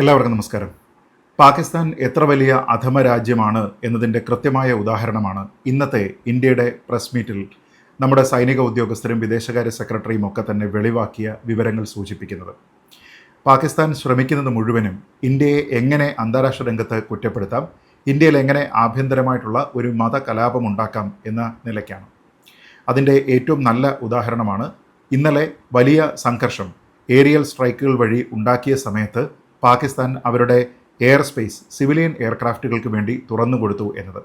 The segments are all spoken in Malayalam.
എല്ലാവർക്കും നമസ്കാരം. പാകിസ്ഥാൻ എത്ര വലിയ അധമ രാജ്യമാണ് എന്നതിന്റെ കൃത്യമായ ഉദാഹരണമാണ് ഇന്നത്തെ ഇന്ത്യയുടെ പ്രസ് മീറ്റിൽ നമ്മുടെ സൈനിക ഉദ്യോഗസ്ഥരും വിദേശകാര്യ സെക്രട്ടറിയും ഒക്കെ തന്നെ വെളിവാക്കിയ വിവരങ്ങൾ സൂചിപ്പിക്കുന്നത്. പാകിസ്ഥാൻ ശ്രമിക്കുന്നത് മുഴുവനും ഇന്ത്യയെ എങ്ങനെ അന്താരാഷ്ട്ര രംഗത്ത് കുറ്റപ്പെടുത്താം ഇന്ത്യയിൽ എങ്ങനെ ആഭ്യന്തരമായിട്ടുള്ള ഒരു മതകലാപം ഉണ്ടാക്കാം എന്ന നിലയ്ക്കാണ്. അതിന്റെ ഏറ്റവും നല്ല ഉദാഹരണമാണ് ഇന്നലെ വലിയ സംഘർഷം ഏരിയൽ സ്ട്രൈക്കുകൾ വഴി ഉണ്ടാക്കിയ സമയത്ത് പാകിസ്ഥാൻ അവരുടെ എയർ സ്പേസ് സിവിലിയൻ എയർക്രാഫ്റ്റുകൾക്ക് വേണ്ടി തുറന്നു കൊടുത്തു എന്നത്.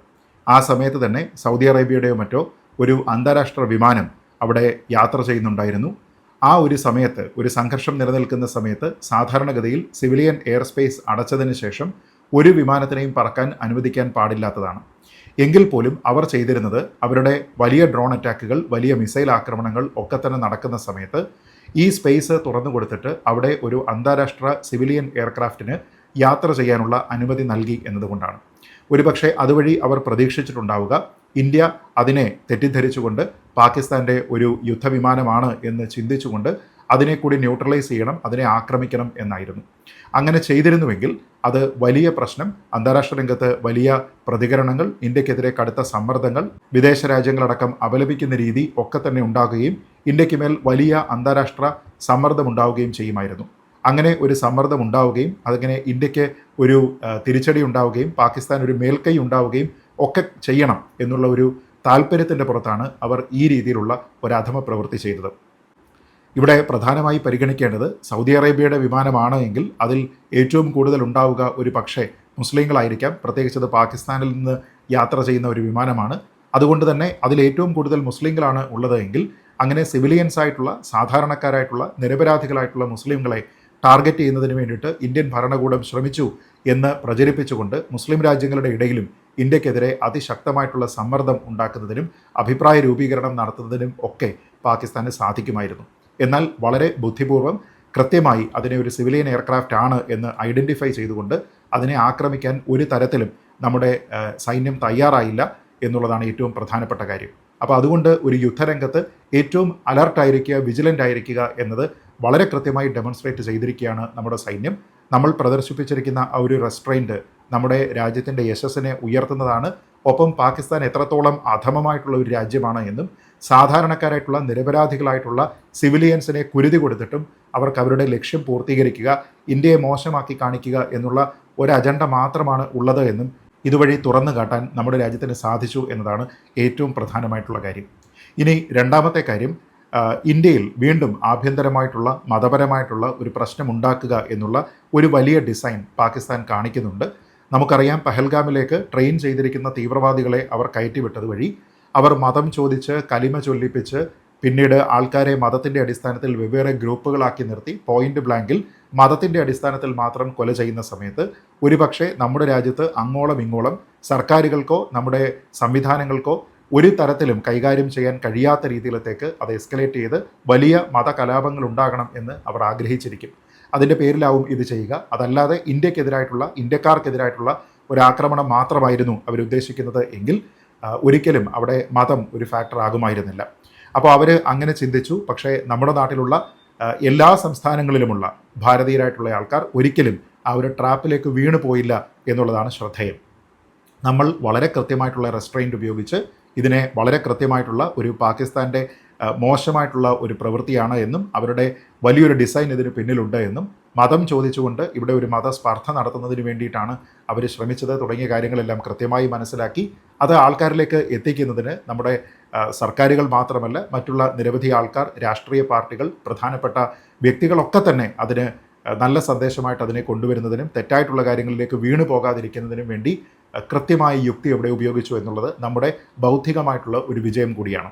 ആ സമയത്ത് തന്നെ സൗദി അറേബ്യയുടെയോ മറ്റോ ഒരു അന്താരാഷ്ട്ര വിമാനം അവിടെ യാത്ര ചെയ്യുന്നുണ്ടായിരുന്നു. ആ ഒരു സമയത്ത് ഒരു സംഘർഷം നിലനിൽക്കുന്ന സമയത്ത് സാധാരണഗതിയിൽ സിവിലിയൻ എയർ സ്പേസ് അടച്ചതിന് ശേഷം ഒരു വിമാനത്തിനെയും പറക്കാൻ അനുവദിക്കാൻ പാടില്ലാത്തതാണ്. എങ്കിൽ പോലും അവർ ചെയ്തിരുന്നത് അവരുടെ വലിയ ഡ്രോൺ അറ്റാക്കുകൾ വലിയ മിസൈൽ ആക്രമണങ്ങൾ ഒക്കെ തന്നെ നടക്കുന്ന സമയത്ത് ഈ സ്പേസ് തുറന്നു കൊടുത്തിട്ട് അവിടെ ഒരു അന്താരാഷ്ട്ര സിവിലിയൻ എയർക്രാഫ്റ്റിന് യാത്ര ചെയ്യാനുള്ള അനുമതി നൽകി എന്നതുകൊണ്ടാണ്. ഒരുപക്ഷെ അതുവഴി അവർ പ്രതീക്ഷിച്ചിട്ടുണ്ടാവുക ഇന്ത്യ അതിനെ തെറ്റിദ്ധരിച്ചുകൊണ്ട് പാകിസ്ഥാന്റെ ഒരു യുദ്ധവിമാനമാണ് എന്ന് ചിന്തിച്ചുകൊണ്ട് അതിനെ കൂടി ന്യൂട്രലൈസ് ചെയ്യണം അതിനെ ആക്രമിക്കണം എന്നായിരുന്നു. അങ്ങനെ ചെയ്തിരുന്നുവെങ്കിൽ അത് വലിയ പ്രശ്നം അന്താരാഷ്ട്ര രംഗത്ത് വലിയ പ്രതികരണങ്ങൾ ഇന്ത്യക്കെതിരെ കടുത്ത സമ്മർദ്ദങ്ങൾ വിദേശ രാജ്യങ്ങളടക്കം അപലപിക്കുന്ന രീതി ഒക്കെ തന്നെ ഉണ്ടാകുകയും ഇന്ത്യയ്ക്ക് മേൽ വലിയ അന്താരാഷ്ട്ര സമ്മർദ്ദം ഉണ്ടാവുകയും ചെയ്യുമായിരുന്നു. അങ്ങനെ ഒരു സമ്മർദ്ദം ഉണ്ടാവുകയും അതിങ്ങനെ ഇന്ത്യയ്ക്ക് ഒരു തിരിച്ചടി ഉണ്ടാവുകയും പാകിസ്ഥാൻ ഒരു മേൽക്കൈ ഉണ്ടാവുകയും ഒക്കെ ചെയ്യണം എന്നുള്ള ഒരു താല്പര്യത്തിന്റെ പുറത്താണ് അവർ ഈ രീതിയിലുള്ള ഒരു അധമ പ്രവൃത്തി ചെയ്തത്. ഇവിടെ പ്രധാനമായി പരിഗണിക്കേണ്ടത് സൗദി അറേബ്യയുടെ വിമാനമാണ് എങ്കിൽ അതിൽ ഏറ്റവും കൂടുതൽ ഉണ്ടാവുക ഒരു പക്ഷേ മുസ്ലിങ്ങളായിരിക്കാം. പ്രത്യേകിച്ച് അത് പാകിസ്ഥാനിൽ നിന്ന് യാത്ര ചെയ്യുന്ന ഒരു വിമാനമാണ്. അതുകൊണ്ട് തന്നെ അതിൽ ഏറ്റവും കൂടുതൽ മുസ്ലിങ്ങളാണ് ഉള്ളതെങ്കിൽ അങ്ങനെ സിവിലിയൻസ് ആയിട്ടുള്ള സാധാരണക്കാരായിട്ടുള്ള നിരപരാധികളായിട്ടുള്ള മുസ്ലിങ്ങളെ ടാർഗറ്റ് ചെയ്യുന്നതിന് വേണ്ടിയിട്ട് ഇന്ത്യൻ ഭരണകൂടം ശ്രമിച്ചു എന്ന് പ്രചരിപ്പിച്ചുകൊണ്ട് മുസ്ലിം രാജ്യങ്ങളുടെ ഇടയിലും ഇന്ത്യക്കെതിരെ അതിശക്തമായിട്ടുള്ള സമ്മർദ്ദം ഉണ്ടാക്കുന്നതിനും അഭിപ്രായ രൂപീകരണം നടത്തുന്നതിനും ഒക്കെ പാകിസ്ഥാന് സാധിക്കുമായിരുന്നു. എന്നാൽ വളരെ ബുദ്ധിപൂർവം കൃത്യമായി അതിനെ ഒരു സിവിലിയൻ എയർക്രാഫ്റ്റ് ആണ് എന്ന് ഐഡന്റിഫൈ ചെയ്തുകൊണ്ട് അതിനെ ആക്രമിക്കാൻ ഒരു തരത്തിലും നമ്മുടെ സൈന്യം തയ്യാറായില്ല എന്നുള്ളതാണ് ഏറ്റവും പ്രധാനപ്പെട്ട കാര്യം. അപ്പോൾ അതുകൊണ്ട് ഒരു യുദ്ധരംഗത്ത് ഏറ്റവും അലർട്ടായിരിക്കുക വിജിലന്റ് ആയിരിക്കുക എന്നത് വളരെ കൃത്യമായി ഡെമോൺസ്ട്രേറ്റ് ചെയ്തിരിക്കുകയാണ് നമ്മുടെ സൈന്യം. നമ്മൾ പ്രദർശിപ്പിച്ചിരിക്കുന്ന ആ ഒരു റെസ്ട്രെയിന്റ് നമ്മുടെ രാജ്യത്തിന്റെ യശസ്സിനെ ഉയർത്തുന്നതാണ്. ഒപ്പം പാകിസ്ഥാൻ എത്രത്തോളം അധമമായിട്ടുള്ള ഒരു രാജ്യമാണ് എന്നും സാധാരണക്കാരായിട്ടുള്ള നിരപരാധികളായിട്ടുള്ള സിവിലിയൻസിനെ കുരുതി കൊടുത്തിട്ടും അവർക്ക് അവരുടെ ലക്ഷ്യം പൂർത്തീകരിക്കുക ഇന്ത്യയെ മോശമാക്കി കാണിക്കുക എന്നുള്ള ഒരു അജണ്ട മാത്രമാണ് ഉള്ളത് എന്നും ഇതുവഴി തുറന്നു കാട്ടാൻ നമ്മുടെ രാജ്യത്തിന് സാധിച്ചു എന്നതാണ് ഏറ്റവും പ്രധാനമായിട്ടുള്ള കാര്യം. ഇനി രണ്ടാമത്തെ കാര്യം ഇന്ത്യയിൽ വീണ്ടും ആഭ്യന്തരമായിട്ടുള്ള മതപരമായിട്ടുള്ള ഒരു പ്രശ്നം ഉണ്ടാക്കുക എന്നുള്ള ഒരു വലിയ ഡിസൈൻ പാകിസ്ഥാൻ കാണിക്കുന്നുണ്ട്. നമുക്കറിയാം പഹൽഗാമിലേക്ക് ട്രെയിൻ ചെയ്തിരിക്കുന്ന തീവ്രവാദികളെ അവർ കയറ്റിവിട്ടത് വഴി അവർ മതം ചോദിച്ച് കലിമ ചൊല്ലിപ്പിച്ച് പിന്നീട് ആൾക്കാരെ മതത്തിന്റെ അടിസ്ഥാനത്തിൽ വെവ്വേറെ ഗ്രൂപ്പുകളാക്കി നിർത്തി പോയിന്റ് ബ്ലാങ്കിൽ മതത്തിന്റെ അടിസ്ഥാനത്തിൽ മാത്രം കൊല ചെയ്യുന്ന സമയത്ത് ഒരുപക്ഷെ നമ്മുടെ രാജ്യത്ത് അങ്ങോളം ഇങ്ങോളം സർക്കാരുകൾക്കോ നമ്മുടെ സംവിധാനങ്ങൾക്കോ ഒരു തരത്തിലും കൈകാര്യം ചെയ്യാൻ കഴിയാത്ത രീതിയിലത്തേക്ക് അത് എസ്കലേറ്റ് ചെയ്ത് വലിയ മതകലാപങ്ങൾ ഉണ്ടാകണം എന്ന് അവർ ആഗ്രഹിച്ചിരിക്കും. അതിന്റെ പേരിലാവും ഇത് ചെയ്യുക. അതല്ലാതെ ഇന്ത്യക്കെതിരായിട്ടുള്ള ഇന്ത്യക്കാർക്കെതിരായിട്ടുള്ള ഒരു ആക്രമണം മാത്രമായിരുന്നു അവരുദ്ദേശിക്കുന്നത് എങ്കിൽ ഒരിക്കലും അവിടെ മതം ഒരു ഫാക്ടർ ആകുമായിരുന്നില്ല. അപ്പോൾ അവർ അങ്ങനെ ചിന്തിച്ചു. പക്ഷേ നമ്മുടെ നാട്ടിലുള്ള എല്ലാ സംസ്ഥാനങ്ങളിലുമുള്ള ഭാരതീയരായിട്ടുള്ള ആൾക്കാർ ഒരിക്കലും ആ ഒരു ട്രാപ്പിലേക്ക് വീണു പോയില്ല എന്നുള്ളതാണ് ശ്രദ്ധേയം. നമ്മൾ വളരെ കൃത്യമായിട്ടുള്ള റെസ്ട്രെയിന്റ് ഉപയോഗിച്ച് ഇതിനെ വളരെ കൃത്യമായിട്ടുള്ള ഒരു പാകിസ്ഥാന്റെ മോശമായിട്ടുള്ള ഒരു പ്രവൃത്തിയാണ് എന്നും അവരുടെ വലിയൊരു ഡിസൈൻ ഇതിന് പിന്നിലുണ്ട് എന്നും മതം ചോദിച്ചുകൊണ്ട് ഇവിടെ ഒരു മതസ്പർദ്ധ നടത്തുന്നതിന് വേണ്ടിയിട്ടാണ് അവർ ശ്രമിച്ചത്. തുടങ്ങിയ കാര്യങ്ങളെല്ലാം കൃത്യമായി മനസ്സിലാക്കി അത് ആൾക്കാരിലേക്ക് എത്തിക്കുന്നതിന് നമ്മുടെ സർക്കാരുകൾ മാത്രമല്ല മറ്റുള്ള നിരവധി ആൾക്കാർ രാഷ്ട്രീയ പാർട്ടികൾ പ്രധാനപ്പെട്ട വ്യക്തികളൊക്കെ തന്നെ അതിന് നല്ല സന്ദേശമായിട്ട് അതിനെ കൊണ്ടുവരുന്നതിനും തെറ്റായിട്ടുള്ള കാര്യങ്ങളിലേക്ക് വീണു പോകാതിരിക്കുന്നതിനും വേണ്ടി കൃത്യമായ യുക്തി എവിടെ ഉപയോഗിച്ചു എന്നുള്ളത് നമ്മുടെ ബൗദ്ധികമായിട്ടുള്ള ഒരു വിജയം കൂടിയാണ്.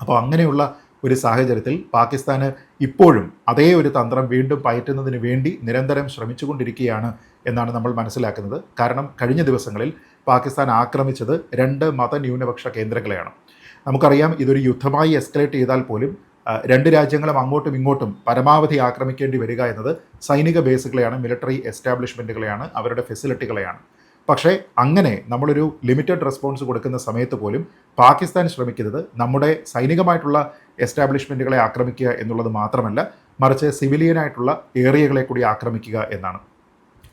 അപ്പോൾ അങ്ങനെയുള്ള ഒരു സാഹചര്യത്തിൽ പാകിസ്ഥാന് ഇപ്പോഴും അതേ ഒരു തന്ത്രം വീണ്ടും പയറ്റുന്നതിന് വേണ്ടി നിരന്തരം ശ്രമിച്ചുകൊണ്ടിരിക്കുകയാണ് എന്നാണ് നമ്മൾ മനസ്സിലാക്കുന്നത്. കാരണം കഴിഞ്ഞ ദിവസങ്ങളിൽ പാകിസ്ഥാൻ ആക്രമിച്ചത് രണ്ട് മതന്യൂനപക്ഷ കേന്ദ്രങ്ങളെയാണ്. നമുക്കറിയാം ഇതൊരു യുദ്ധമായി എസ്കലേറ്റ് ചെയ്താൽ പോലും രണ്ട് രാജ്യങ്ങളും അങ്ങോട്ടും ഇങ്ങോട്ടും പരമാവധി ആക്രമിക്കേണ്ടി വരിക എന്നത് സൈനിക ബേസുകളെയാണ് മിലിറ്ററി എസ്റ്റാബ്ലിഷ്മെന്റുകളെയാണ് അവരുടെ ഫെസിലിറ്റികളെയാണ് പക്ഷേ അങ്ങനെ നമ്മളൊരു ലിമിറ്റഡ് റെസ്പോൺസ് കൊടുക്കുന്ന സമയത്ത് പോലും പാകിസ്ഥാൻ ശ്രമിക്കുന്നത് നമ്മുടെ സൈനികമായിട്ടുള്ള എസ്റ്റാബ്ലിഷ്മെന്റുകളെ ആക്രമിക്കുക എന്നുള്ളത് മാത്രമല്ല മറിച്ച് സിവിലിയനായിട്ടുള്ള ഏരിയകളെ കൂടി ആക്രമിക്കുക എന്നാണ്.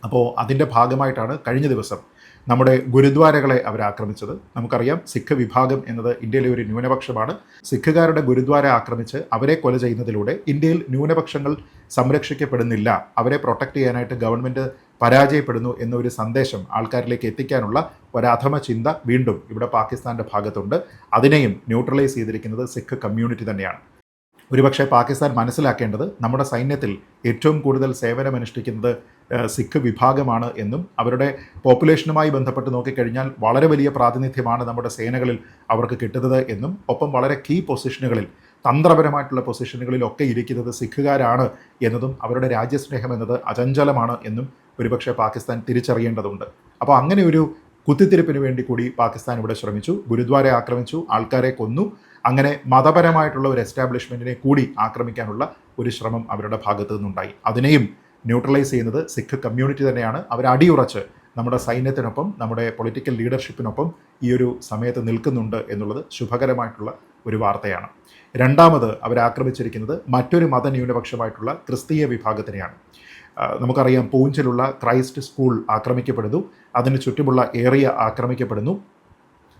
അപ്പോൾ അതിന്റെ ഭാഗമായിട്ടാണ് കഴിഞ്ഞ ദിവസം നമ്മുടെ ഗുരുദ്വാരകളെ അവർ ആക്രമിച്ചത്. നമുക്കറിയാം സിഖ് വിഭാഗം എന്നത് ഇന്ത്യയിലെ ഒരു ന്യൂനപക്ഷമാണ്. സിഖുകാരുടെ ഗുരുദ്വാര ആക്രമിച്ച് അവരെ കൊല ചെയ്യുന്നതിലൂടെ ഇന്ത്യയിൽ ന്യൂനപക്ഷങ്ങൾ സംരക്ഷിക്കപ്പെടുന്നില്ല. അവരെ പ്രൊട്ടക്റ്റ് ചെയ്യാനായിട്ട് ഗവൺമെന്റ് പരാജയപ്പെടുന്നു എന്നൊരു സന്ദേശം ആൾക്കാരിലേക്ക് എത്തിക്കാനുള്ള ഒരധമ ചിന്ത വീണ്ടും ഇവിടെ പാകിസ്ഥാന്റെ ഭാഗത്തുണ്ട്. അതിനെയും ന്യൂട്രലൈസ് ചെയ്തിരിക്കുന്നത് സിഖ് കമ്മ്യൂണിറ്റി തന്നെയാണ്. ഒരുപക്ഷെ പാകിസ്ഥാൻ മനസ്സിലാക്കേണ്ടത് നമ്മുടെ സൈന്യത്തിൽ ഏറ്റവും കൂടുതൽ സേവനമനുഷ്ഠിക്കുന്നത് സിഖ് വിഭാഗമാണ് എന്നും അവരുടെ പോപ്പുലേഷനുമായി ബന്ധപ്പെട്ട് നോക്കിക്കഴിഞ്ഞാൽ വളരെ വലിയ പ്രാതിനിധ്യമാണ് നമ്മുടെ സേനകളിൽ അവർക്ക് കിട്ടുന്നത് എന്നും ഒപ്പം വളരെ കീ പൊസിഷനുകളിൽ തന്ത്രപരമായിട്ടുള്ള പൊസിഷനുകളിലൊക്കെ ഇരിക്കുന്നത് സിഖുകാരാണ് എന്നതും അവരുടെ രാജ്യസ്നേഹം എന്നത് അചഞ്ചലമാണ് എന്നും ഒരുപക്ഷെ പാകിസ്ഥാൻ തിരിച്ചറിയേണ്ടതുണ്ട്. അപ്പോൾ അങ്ങനെ ഒരു കുത്തിത്തിരിപ്പിന് വേണ്ടി കൂടി പാകിസ്ഥാൻ ഇവിടെ ശ്രമിച്ചു. ഗുരുദ്വാര ആക്രമിച്ചു ആൾക്കാരെ കൊന്നു. അങ്ങനെ മതപരമായിട്ടുള്ള ഒരു എസ്റ്റാബ്ലിഷ്മെന്റിനെ കൂടി ആക്രമിക്കാനുള്ള ഒരു ശ്രമം അവരുടെ ഭാഗത്തു നിന്നുണ്ടായി. അതിനെയും ന്യൂട്രലൈസ് ചെയ്യുന്നത് സിഖ് കമ്മ്യൂണിറ്റി തന്നെയാണ്. അവർ അടിയുറച്ച് നമ്മുടെ സൈന്യത്തിനൊപ്പം നമ്മുടെ പൊളിറ്റിക്കൽ ലീഡർഷിപ്പിനൊപ്പം ഈ ഒരു സമയത്ത് നിൽക്കുന്നുണ്ട് എന്നുള്ളത് ശുഭകരമായിട്ടുള്ള ഒരു വാർത്തയാണ്. രണ്ടാമത് അവരാക്രമിച്ചിരിക്കുന്നത് മറ്റൊരു മതന്യൂനപക്ഷമായിട്ടുള്ള ക്രിസ്തീയ വിഭാഗത്തിനെയാണ്. നമുക്കറിയാം പൂഞ്ചിലുള്ള ക്രൈസ്റ്റ് സ്കൂൾ ആക്രമിക്കപ്പെടുന്നു. അതിന് ചുറ്റുമുള്ള ഏറിയ ആക്രമിക്കപ്പെടുന്നു.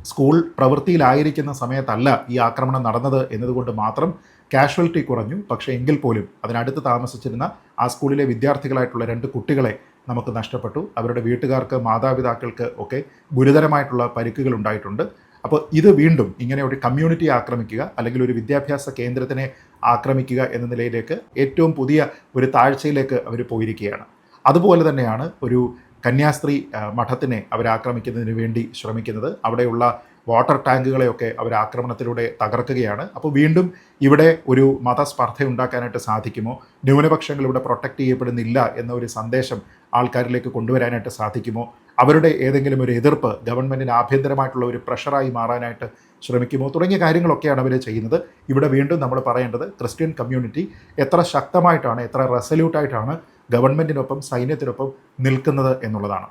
സ്കൂൾ പ്രവൃത്തിയിലായിരിക്കുന്ന സമയത്തല്ല ഈ ആക്രമണം നടന്നത് എന്നതുകൊണ്ട് മാത്രം കാഷ്വാലിറ്റി കുറഞ്ഞു. പക്ഷേ എങ്കിൽ പോലും അതിനടുത്ത് താമസിച്ചിരുന്ന ആ സ്കൂളിലെ വിദ്യാർത്ഥികളായിട്ടുള്ള രണ്ട് കുട്ടികളെ നമുക്ക് നഷ്ടപ്പെട്ടു. അവരുടെ വീട്ടുകാർക്ക് മാതാപിതാക്കൾക്ക് ഒക്കെ ഗുരുതരമായിട്ടുള്ള പരിക്കുകൾ ഉണ്ടായിട്ടുണ്ട്. അപ്പോൾ ഇത് വീണ്ടും ഇങ്ങനെ ഒരു കമ്മ്യൂണിറ്റി ആക്രമിക്കുക അല്ലെങ്കിൽ ഒരു വിദ്യാഭ്യാസ കേന്ദ്രത്തിനെ ആക്രമിക്കുക എന്ന നിലയിലേക്ക് ഏറ്റവും പുതിയ ഒരു താഴ്ചയിലേക്ക് അവർ പോയിരിക്കുകയാണ്. അതുപോലെ തന്നെയാണ് ഒരു കന്യാസ്ത്രീ മഠത്തിനെ അവരാക്രമിക്കുന്നതിന് വേണ്ടി ശ്രമിക്കുന്നത്. അവിടെയുള്ള വാട്ടർ ടാങ്കുകളെയൊക്കെ അവർ ആക്രമണത്തിലൂടെ തകർക്കുകയാണ്. അപ്പോൾ വീണ്ടും ഇവിടെ ഒരു മതസ്പർദ്ധ ഉണ്ടാക്കാനായിട്ട് സാധിക്കുമോ? ന്യൂനപക്ഷങ്ങൾ ഇവിടെ പ്രൊട്ടക്റ്റ് ചെയ്യപ്പെടുന്നില്ല എന്ന ഒരു സന്ദേശം ആൾക്കാരിലേക്ക് കൊണ്ടുവരാനായിട്ട് സാധിക്കുമോ? അവരുടെ ഏതെങ്കിലും ഒരു എതിർപ്പ് ഗവൺമെന്റിന് ആഭ്യന്തരമായിട്ടുള്ള ഒരു പ്രഷറായി മാറാനായിട്ട് ശ്രമിക്കുമോ? തുടങ്ങിയ കാര്യങ്ങളൊക്കെയാണ് അവർ ചെയ്യുന്നത്. ഇവിടെ വീണ്ടും നമ്മൾ പറയേണ്ടത് ക്രിസ്ത്യൻ കമ്മ്യൂണിറ്റി എത്ര ശക്തമായിട്ടാണ് എത്ര റെസല്യൂട്ടായിട്ടാണ് ഗവൺമെന്റിനൊപ്പം സൈന്യത്തിനൊപ്പം നിൽക്കുന്നത് എന്നുള്ളതാണ്.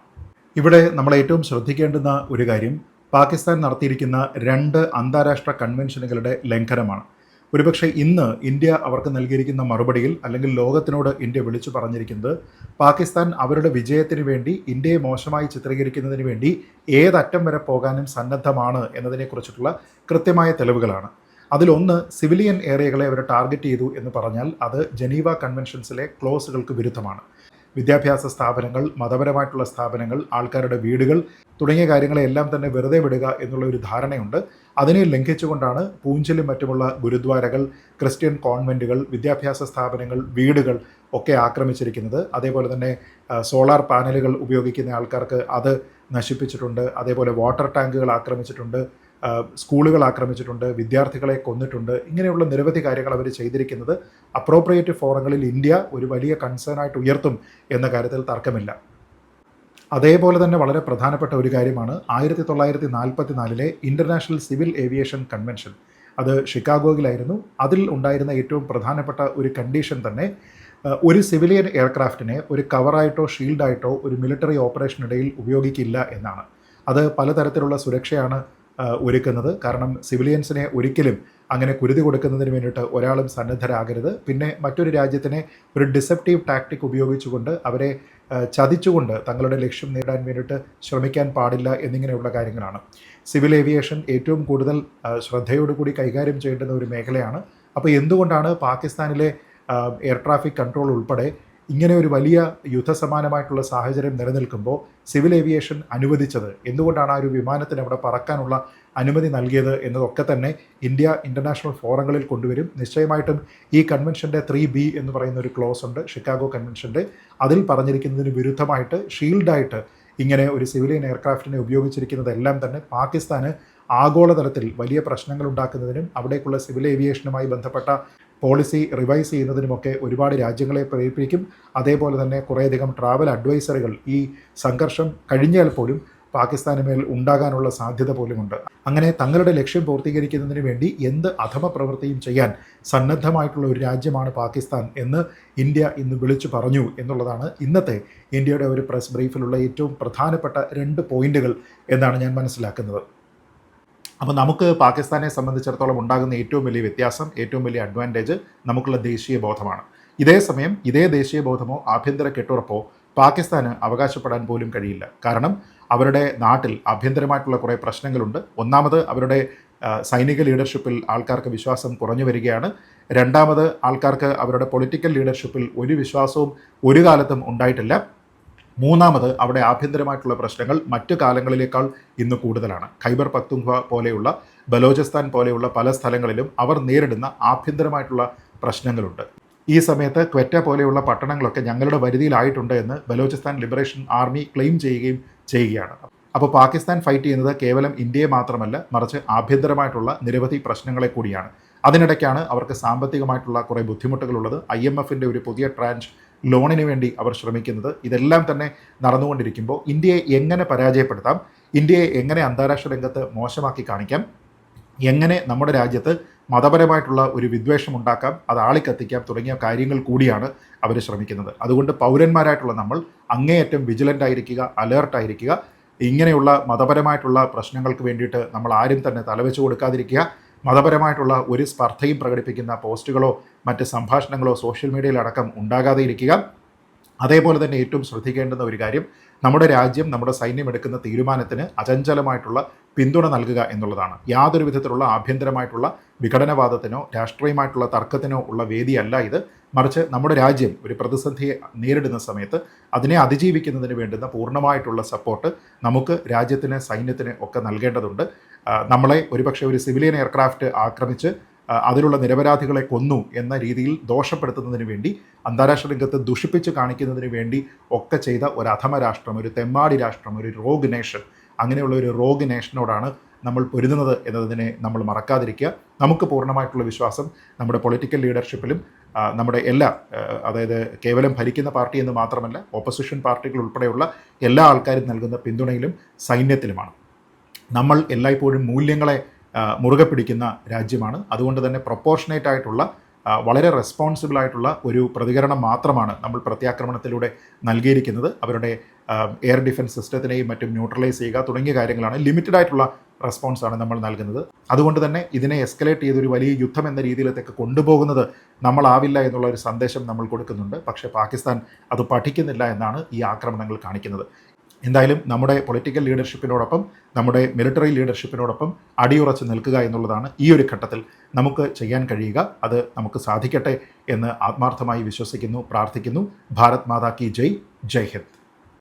ഇവിടെ നമ്മൾ ഏറ്റവും ശ്രദ്ധിക്കേണ്ടുന്ന ഒരു കാര്യം പാകിസ്ഥാൻ നടത്തിയിരിക്കുന്ന രണ്ട് അന്താരാഷ്ട്ര കൺവെൻഷനുകളുടെ ലംഘനമാണ്. ഒരുപക്ഷെ ഇന്ന് ഇന്ത്യ അവർക്ക് നൽകിയിരിക്കുന്ന മറുപടിയിൽ അല്ലെങ്കിൽ ലോകത്തിനോട് ഇന്ത്യ വിളിച്ചു പറഞ്ഞിരിക്കുന്നത് പാകിസ്ഥാൻ അവരുടെ വിജയത്തിന് വേണ്ടി ഇന്ത്യയെ മോശമായി ചിത്രീകരിക്കുന്നതിന് വേണ്ടി ഏതറ്റം വരെ പോകാനും സന്നദ്ധമാണ് എന്നതിനെക്കുറിച്ചിട്ടുള്ള കൃത്യമായ തെളിവുകളാണ്. അതിലൊന്ന് സിവിലിയൻ ഏരിയകളെ അവർ ടാർഗറ്റ് ചെയ്തു എന്ന് പറഞ്ഞാൽ അത് ജനീവ കൺവെൻഷൻസിലെ ക്ലോസുകൾക്ക് വിരുദ്ധമാണ്. വിദ്യാഭ്യാസ സ്ഥാപനങ്ങൾ മതപരമായിട്ടുള്ള സ്ഥാപനങ്ങൾ ആൾക്കാരുടെ വീടുകൾ തുടങ്ങിയ കാര്യങ്ങളെല്ലാം തന്നെ വെറുതെ വിടുക എന്നുള്ള ഒരു ധാരണയുണ്ട്. അതിനെ ലംഘിച്ചുകൊണ്ടാണ് പൂഞ്ചിലും മറ്റുമുള്ള ഗുരുദ്വാരകൾ ക്രിസ്ത്യൻ കോൺവെന്റുകൾ വിദ്യാഭ്യാസ സ്ഥാപനങ്ങൾ വീടുകൾ ഒക്കെ ആക്രമിച്ചിരിക്കുന്നത്. അതേപോലെ തന്നെ സോളാർ പാനലുകൾ ഉപയോഗിക്കുന്ന ആൾക്കാർക്ക് അത് നശിപ്പിച്ചിട്ടുണ്ട്. അതേപോലെ വാട്ടർ ടാങ്കുകൾ ആക്രമിച്ചിട്ടുണ്ട്. സ്കൂളുകൾ ആക്രമിച്ചിട്ടുണ്ട് വിദ്യാർത്ഥികളെ കൊന്നിട്ടുണ്ട്. ഇങ്ങനെയുള്ള നിരവധി കാര്യങ്ങൾ അവർ ചെയ്തിരിക്കുന്നത് അപ്രോപ്രിയേറ്റ് ഫോറങ്ങളിൽ ഇന്ത്യ ഒരു വലിയ കൺസേൺ ആയിട്ട് ഉയർത്തും എന്ന കാര്യത്തിൽ തർക്കമില്ല. അതേപോലെ തന്നെ വളരെ പ്രധാനപ്പെട്ട ഒരു കാര്യമാണ് ആയിരത്തി തൊള്ളായിരത്തി നാൽപ്പത്തി നാലിലെ ഇന്റർനാഷണൽ സിവിൽ ഏവിയേഷൻ കൺവെൻഷൻ അത് ഷിക്കാഗോയിലായിരുന്നു. അതിൽ ഉണ്ടായിരുന്ന ഏറ്റവും പ്രധാനപ്പെട്ട ഒരു കണ്ടീഷൻ തന്നെ ഒരു സിവിലിയൻ എയർക്രാഫ്റ്റിനെ ഒരു കവറായിട്ടോ ഷീൽഡായിട്ടോ ഒരു മിലിറ്ററി ഓപ്പറേഷനിടയിൽ ഉപയോഗിക്കില്ല എന്നാണ്. അത് പലതരത്തിലുള്ള സുരക്ഷയാണ് ഒരുക്കുന്നത്. കാരണം സിവിലിയൻസിനെ ഒരിക്കലും അങ്ങനെ കുരുതി കൊടുക്കുന്നതിന് വേണ്ടിയിട്ട് ഒരാളും സന്നദ്ധരാകരുത്. പിന്നെ മറ്റൊരു രാജ്യത്തിനെ ഒരു ഡിസെപ്റ്റീവ് ടാക്ടിക് ഉപയോഗിച്ചുകൊണ്ട് അവരെ ചതിച്ചുകൊണ്ട് തങ്ങളുടെ ലക്ഷ്യം നേടാൻ വേണ്ടിയിട്ട് ശ്രമിക്കാൻ പാടില്ല എന്നിങ്ങനെയുള്ള കാര്യങ്ങളാണ്. സിവിൽ ഏവിയേഷൻ ഏറ്റവും കൂടുതൽ ശ്രദ്ധയോടുകൂടി കൈകാര്യം ചെയ്യേണ്ടുന്ന ഒരു മേഖലയാണ്. അപ്പോൾ എന്തുകൊണ്ടാണ് പാകിസ്ഥാനിലെ എയർ ട്രാഫിക് കൺട്രോൾ ഉൾപ്പെടെ ഇങ്ങനെ ഒരു വലിയ യുദ്ധസമാനമായിട്ടുള്ള സാഹചര്യം നിലനിൽക്കുമ്പോൾ സിവിൽ ഏവിയേഷൻ അനുവദിച്ചത് എന്തുകൊണ്ടാണ് ആ ഒരു വിമാനത്തിന് അവിടെ പറക്കാനുള്ള അനുമതി നൽകിയത് എന്നതൊക്കെ തന്നെ ഇന്ത്യ ഇന്റർനാഷണൽ ഫോറങ്ങളിൽ കൊണ്ടുവരും. നിശ്ചയമായിട്ടും ഈ കൺവെൻഷന്റെ ത്രീ ബി എന്ന് പറയുന്ന ഒരു ക്ലോസ് ഉണ്ട് ഷിക്കാഗോ കൺവെൻഷന്റെ. അതിൽ പറഞ്ഞിരിക്കുന്നതിന് വിരുദ്ധമായിട്ട് ഷീൽഡായിട്ട് ഇങ്ങനെ ഒരു സിവിലിയൻ എയർക്രാഫ്റ്റിനെ ഉപയോഗിച്ചിരിക്കുന്നതെല്ലാം തന്നെ പാകിസ്ഥാന് ആഗോളതലത്തിൽ വലിയ പ്രശ്നങ്ങൾ ഉണ്ടാക്കുന്നതിനും അവിടേക്കുള്ള സിവിൽ ഏവിയേഷനുമായി ബന്ധപ്പെട്ട പോളിസി റിവൈസ് ചെയ്യുന്നതിനുമൊക്കെ ഒരുപാട് രാജ്യങ്ങളെ പ്രേരിപ്പിക്കും. അതേപോലെ തന്നെ കുറേയധികം ട്രാവൽ അഡ്വൈസറുകൾ ഈ സംഘർഷം കഴിഞ്ഞാൽ പോലും പാകിസ്ഥാന് മേൽ ഉണ്ടാകാനുള്ള സാധ്യത പോലുമുണ്ട്. അങ്ങനെ തങ്ങളുടെ ലക്ഷ്യം പൂർത്തീകരിക്കുന്നതിന് വേണ്ടി എന്ത് അധമ പ്രവൃത്തിയും ചെയ്യാൻ സന്നദ്ധമായിട്ടുള്ള ഒരു രാജ്യമാണ് പാകിസ്ഥാൻ എന്ന് ഇന്ത്യ ഇന്ന് വിളിച്ചു പറഞ്ഞു എന്നുള്ളതാണ് ഇന്നത്തെ ഇന്ത്യയുടെ ഒരു പ്രസ് ബ്രീഫിലുള്ള ഏറ്റവും പ്രധാനപ്പെട്ട രണ്ട് പോയിന്റുകൾ എന്നാണ് ഞാൻ മനസ്സിലാക്കുന്നത്. അപ്പോൾ നമുക്ക് പാകിസ്ഥാനെ സംബന്ധിച്ചിടത്തോളം ഉണ്ടാകുന്ന ഏറ്റവും വലിയ വ്യത്യാസം ഏറ്റവും വലിയ അഡ്വാന്റേജ് നമുക്കുള്ള ദേശീയ ബോധമാണ്. ഇതേ സമയം ഇതേ ദേശീയ ബോധമോ ആഭ്യന്തര കെട്ടുറപ്പോ പാകിസ്ഥാന് അവകാശപ്പെടാൻ പോലും കഴിയില്ല. കാരണം അവരുടെ നാട്ടിൽ ആഭ്യന്തരമായിട്ടുള്ള കുറേ പ്രശ്നങ്ങളുണ്ട്. ഒന്നാമത് അവരുടെ സൈനിക ലീഡർഷിപ്പിൽ ആൾക്കാർക്ക് വിശ്വാസം കുറഞ്ഞു വരികയാണ്. രണ്ടാമത് ആൾക്കാർക്ക് അവരുടെ പൊളിറ്റിക്കൽ ലീഡർഷിപ്പിൽ ഒരു വിശ്വാസവും ഒരു കാലത്തും ഉണ്ടായിട്ടില്ല. മൂന്നാമത് അവിടെ ആഭ്യന്തരമായിട്ടുള്ള പ്രശ്നങ്ങൾ മറ്റു കാലങ്ങളിലേക്കാൾ ഇന്ന് കൂടുതലാണ്. ഖൈബർ പക്തുങ്വ പോലെയുള്ള ബലോചിസ്ഥാൻ പോലെയുള്ള പല സ്ഥലങ്ങളിലും അവർ നേരിടുന്ന ആഭ്യന്തരമായിട്ടുള്ള പ്രശ്നങ്ങളുണ്ട്. ഈ സമയത്ത് ക്വറ്റ പോലെയുള്ള പട്ടണങ്ങളൊക്കെ ഞങ്ങളുടെ വരുതിയിലായിട്ടുണ്ട് എന്ന് ബലോചിസ്ഥാൻ ലിബറേഷൻ ആർമി ക്ലെയിം ചെയ്യുകയും ചെയ്യുകയാണ്. അപ്പോൾ പാകിസ്ഥാൻ ഫൈറ്റ് ചെയ്യുന്നത് കേവലം ഇന്ത്യയെ മാത്രമല്ല മറിച്ച് ആഭ്യന്തരമായിട്ടുള്ള നിരവധി പ്രശ്നങ്ങളെ കൂടിയാണ്. അതിനിടയ്ക്കാണ് അവർക്ക് സാമ്പത്തികമായിട്ടുള്ള കുറേ ബുദ്ധിമുട്ടുകളുള്ളത്. ഐ എം എഫിന്റെ ഒരു പുതിയ ട്രാൻച്ച് ലോണിന് വേണ്ടി അവർ ശ്രമിക്കുന്നത് ഇതെല്ലാം തന്നെ നടന്നുകൊണ്ടിരിക്കുമ്പോൾ ഇന്ത്യയെ എങ്ങനെ പരാജയപ്പെടുത്താം ഇന്ത്യയെ എങ്ങനെ അന്താരാഷ്ട്ര രംഗത്ത് മോശമാക്കി കാണിക്കാം എങ്ങനെ നമ്മുടെ രാജ്യത്ത് മതപരമായിട്ടുള്ള ഒരു വിദ്വേഷം ഉണ്ടാക്കാം അത് ആളിക്കത്തിക്കാം തുടങ്ങിയ കാര്യങ്ങൾ കൂടിയാണ് അവർ ശ്രമിക്കുന്നത്. അതുകൊണ്ട് പൗരന്മാരായിട്ടുള്ള നമ്മൾ അങ്ങേയറ്റം വിജിലന്റ് ആയിരിക്കുക അലേർട്ടായിരിക്കുക ഇങ്ങനെയുള്ള മതപരമായിട്ടുള്ള പ്രശ്നങ്ങൾക്ക് വേണ്ടിയിട്ട് നമ്മൾ ആരും തന്നെ തലവെച്ച് കൊടുക്കാതിരിക്കുക മതപരമായിട്ടുള്ള ഒരു സ്പർദ്ധയും പ്രകടിപ്പിക്കുന്ന പോസ്റ്റുകളോ മറ്റ് സംഭാഷണങ്ങളോ സോഷ്യൽ മീഡിയയിലടക്കം ഉണ്ടാകാതെ ഇരിക്കുക. അതേപോലെ തന്നെ ഏറ്റവും ശ്രദ്ധിക്കേണ്ടുന്ന ഒരു കാര്യം നമ്മുടെ രാജ്യം നമ്മുടെ സൈന്യം എടുക്കുന്ന തീരുമാനത്തിന് അചഞ്ചലമായിട്ടുള്ള പിന്തുണ നൽകുക എന്നുള്ളതാണ്. യാതൊരു വിധത്തിലുള്ള ആഭ്യന്തരമായിട്ടുള്ള വിഘടനവാദത്തിനോ രാഷ്ട്രീയമായിട്ടുള്ള തർക്കത്തിനോ ഉള്ള വേദിയല്ല ഇത്. മറിച്ച് നമ്മുടെ രാജ്യം ഒരു പ്രതിസന്ധിയെ നേരിടുന്ന സമയത്ത് അതിനെ അതിജീവിക്കുന്നതിന് വേണ്ടുന്ന പൂർണമായിട്ടുള്ള സപ്പോർട്ട് നമുക്ക് രാജ്യത്തിന് സൈന്യത്തിന് ഒക്കെ നൽകേണ്ടതുണ്ട്. നമ്മളെ ഒരുപക്ഷെ ഒരു സിവിലിയൻ എയർക്രാഫ്റ്റ് ആക്രമിച്ച് അതിലുള്ള നിരപരാധികളെ കൊന്നു എന്ന രീതിയിൽ ദോഷപ്പെടുത്തുന്നതിന് വേണ്ടി അന്താരാഷ്ട്ര രംഗത്ത് ദുഷിപ്പിച്ച് കാണിക്കുന്നതിന് വേണ്ടി ഒക്കെ ചെയ്ത ഒരു അധമ രാഷ്ട്രം ഒരു തെമ്മാടി രാഷ്ട്രം ഒരു റോഗ് നേഷൻ അങ്ങനെയുള്ള ഒരു റോഗ് നേഷനോടാണ് നമ്മൾ പൊരുതുന്നത് എന്നതിനെ നമ്മൾ മറക്കാതിരിക്കുക. നമുക്ക് പൂർണമായിട്ടുള്ള വിശ്വാസം നമ്മുടെ പൊളിറ്റിക്കൽ ലീഡർഷിപ്പിലും നമ്മുടെ എല്ലാ അതായത് കേവലം ഭരിക്കുന്ന പാർട്ടി എന്ന് മാത്രമല്ല ഓപ്പോസിഷൻ പാർട്ടികൾ ഉൾപ്പെടെയുള്ള എല്ലാ ആൾക്കാരും നൽകുന്ന പിന്തുണയിലും സൈന്യത്തിലുമാണ്. നമ്മൾ എല്ലായ്പ്പോഴും മൂല്യങ്ങളെ മുറുകെ പിടിക്കുന്ന രാജ്യമാണ്. അതുകൊണ്ട് തന്നെ പ്രൊപ്പോർഷനേറ്റ് ആയിട്ടുള്ള വളരെ റെസ്പോൺസിബിൾ ആയിട്ടുള്ള ഒരു പ്രതികരണം മാത്രമാണ് നമ്മൾ പ്രത്യാക്രമണത്തിലൂടെ നൽകിയിരിക്കുന്നത്. അവരുടെ എയർ ഡിഫൻസ് സിസ്റ്റത്തിനെയും മറ്റും ന്യൂട്രലൈസ് ചെയ്യുക തുടങ്ങിയ കാര്യങ്ങളാണ് ലിമിറ്റഡ് ആയിട്ടുള്ള റെസ്പോൺസാണ് നമ്മൾ നൽകുന്നത്. അതുകൊണ്ട് തന്നെ ഇതിനെ എസ്കലേറ്റ് ചെയ്തൊരു വലിയ യുദ്ധം എന്ന രീതിയിലേക്ക് കൊണ്ടുപോകുന്നത് നമ്മളാവില്ല എന്നുള്ള ഒരു സന്ദേശം നമ്മൾ കൊടുക്കുന്നുണ്ട്. പക്ഷേ പാകിസ്ഥാൻ അത് പഠിക്കുന്നില്ല എന്നാണ് ഈ ആക്രമണങ്ങൾ കാണിക്കുന്നത്. എന്തായാലും നമ്മുടെ പൊളിറ്റിക്കൽ ലീഡർഷിപ്പിനോടൊപ്പം നമ്മുടെ മിലിറ്ററി ലീഡർഷിപ്പിനോടൊപ്പം അടിയുറച്ച് നിൽക്കുക എന്നുള്ളതാണ് ഈ ഒരു ഘട്ടത്തിൽ നമുക്ക് ചെയ്യാൻ കഴിയുക. അത് നമുക്ക് സാധിക്കട്ടെ എന്ന് ആത്മാർത്ഥമായി വിശ്വസിക്കുന്നു പ്രാർത്ഥിക്കുന്നു. ഭാരത് മാതാ കി ജയ്. ജയ് ഹിന്ദ്.